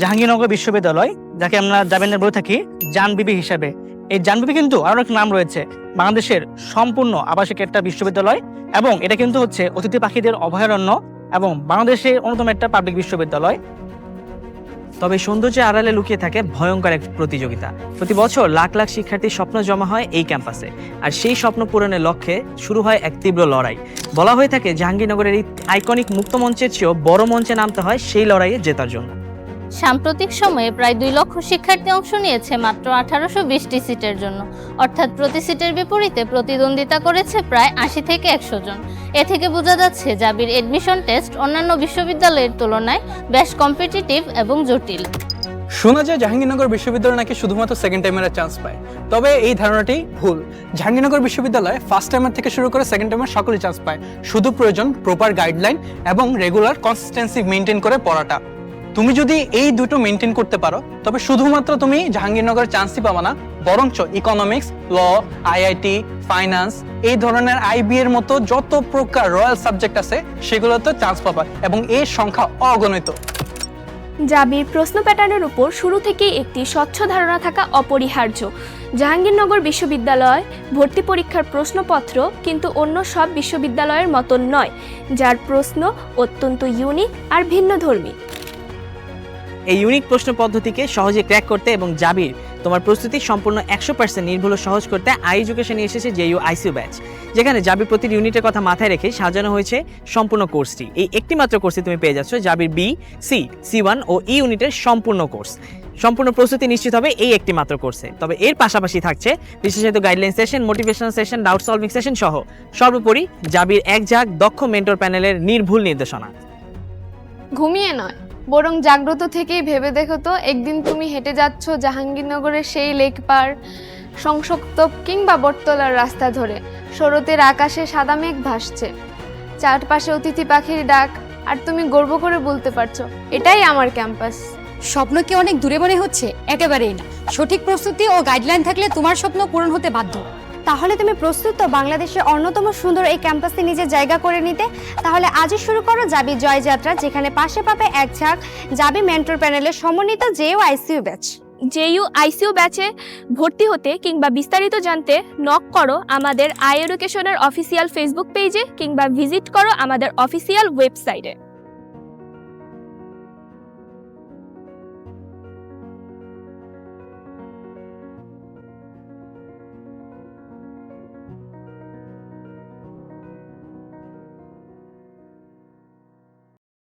জাহাঙ্গীরনগর বিশ্ববিদ্যালয়, যাকে আমরা জাবেনের বলে থাকি, জানবিবি হিসাবে। এই জানবিবি কিন্তু আরও এক নাম রয়েছে, বাংলাদেশের সম্পূর্ণ আবাসিক একটা বিশ্ববিদ্যালয় এবং এটা কিন্তু হচ্ছে অতিথি পাখিদের অভয়ারণ্য এবং বাংলাদেশের অন্যতম একটা পাবলিক বিশ্ববিদ্যালয়। তবে সৌন্দর্যের আড়ালে লুকিয়ে থাকে ভয়ঙ্কর এক প্রতিযোগিতা। প্রতি বছর লাখ লাখ শিক্ষার্থীর স্বপ্ন জমা হয় এই ক্যাম্পাসে আর সেই স্বপ্ন পূরণের লক্ষ্যে শুরু হয় এক তীব্র লড়াই। বলা হয়ে থাকে জাহাঙ্গীরনগরের এই আইকনিক মুক্ত মঞ্চের চেয়েও বড় মঞ্চে নামতে হয় সেই লড়াইয়ে জেতার জন্য। সাম্প্রতিক সময়ে প্রায় দুই লক্ষ শিক্ষার্থী অংশ নিয়েছে মাত্র আঠারোশো বিশটি সিটের জন্য। অর্থাৎ প্রতি সিটের বিপরীতে প্রতিদ্বন্দ্বিতা করেছে প্রায় আশি থেকে একশো জন। এ থেকে বোঝা যাচ্ছে জাবির এডমিশন টেস্ট অন্যান্য বিশ্ববিদ্যালয়ের তুলনায় বেশ কম্পিটিটিভ এবং জটিল। শোনা যায় জাহাঙ্গীরনগর বিশ্ববিদ্যালয় নাকি শুধুমাত্র সেকেন্ড টাইমের চান্স পায়। তবে এই ধারণাটি ভুল। জাহাঙ্গীরনগর বিশ্ববিদ্যালয়ে ফার্স্ট টাইমার থেকে শুরু করে সেকেন্ড টাইমের সকলেই চান্স পায়। শুধু প্রয়োজন প্রপার গাইডলাইন এবং রেগুলার কনসিস্টেন্সি মেনটেন করে পড়াটা। তুমি যদি এই দুটো মেনটেন করতে পারো, তবে শুধুমাত্র তুমি জাহাঙ্গীরনগরের চান্সই পাবা না, বরঞ্চ ইকোনমিক্স ল আইআইটি ফাইন্যান্স এই ধরনের আইবি এর মতো যত প্রকার রয়্যাল সাবজেক্ট আছে, সেগুলোতে চান্স পাবা এবং এর সংখ্যা অগণিত। জাবির প্রশ্ন প্যাটার্নের উপর শুরু থেকেই একটি স্বচ্ছ ধারণা থাকা অপরিহার্য। জাহাঙ্গীরনগর বিশ্ববিদ্যালয় ভর্তি পরীক্ষার প্রশ্নপত্র কিন্তু অন্য সব বিশ্ববিদ্যালয়ের মতন নয়, যার প্রশ্ন অত্যন্ত ইউনিক আর ভিন্নধর্মী। এই ইউনিক প্রশ্ন পদ্ধতিকে সহজে ক্র্যাক করতে এবং জাবির তোমার প্রস্তুতি সম্পূর্ণ একশো পার্সেন্ট নির্ভুল সহজ করতে আই এডুকেশন এসেছে জেইউ আইসিউ ব্যাচ, যেখানে জাবির প্রতি ইউনিটের কথা মাথায় রেখে সাজানো হয়েছে সম্পূর্ণ কোর্সটি। এই একটি মাত্র কোর্সে তুমি পেয়ে যাচ্ছ জাবির বি, সি সি ওয়ান ও ই ইউনিটের সম্পূর্ণ কোর্স। সম্পূর্ণ প্রস্তুতি নিশ্চিত হবে এই একটি মাত্র কোর্সে। তবে এর পাশাপাশি থাকছে বিশেষত guideline session motivational session doubt solving session সহ সর্বোপরি জাবির এক ঝাঁক দক্ষ মেন্টর প্যানেলের নির্ভুল নির্দেশনা। ঘুমিয়ে নয়। বরং জাগ্রত থেকেই ভেবে দেখো তো, একদিন তুমি হেঁটে যাচ্ছ জাহাঙ্গীরনগরের সেই লেক পার সংসক্ত কিংবা বটতলার রাস্তা ধরে। শরতের আকাশে সাদা মেঘ ভাসছে। চারপাশে অতিথি পাখির ডাক, আর তুমি গর্ব করে বলতে পারছ, এটাই আমার ক্যাম্পাস। স্বপ্ন কি অনেক দূরে মনে হচ্ছে? একেবারেই না। সঠিক প্রস্তুতি ও গাইডলাইন থাকলে তোমার স্বপ্ন পূরণ হতে বাধ্য। তাহলে তুমি প্রস্তুত তো বাংলাদেশের অন্যতম সুন্দর এই ক্যাম্পাসে নিজের জায়গা করে নিতে? তাহলে আজই শুরু করো জাবি জয়যাত্রা, যেখানে পাশে পাবে এক ঝাঁক জাবি মেন্টর প্যানেলের সমন্বিত জেও আইসিইউ ব্যাচ। জেইউ আইসিইউ ব্যাচে ভর্তি হতে কিংবা বিস্তারিত জানতে নক করো আমাদের আই এডুকেশনের অফিসিয়াল ফেসবুক পেজে কিংবা ভিজিট করো আমাদের অফিসিয়াল ওয়েবসাইটে।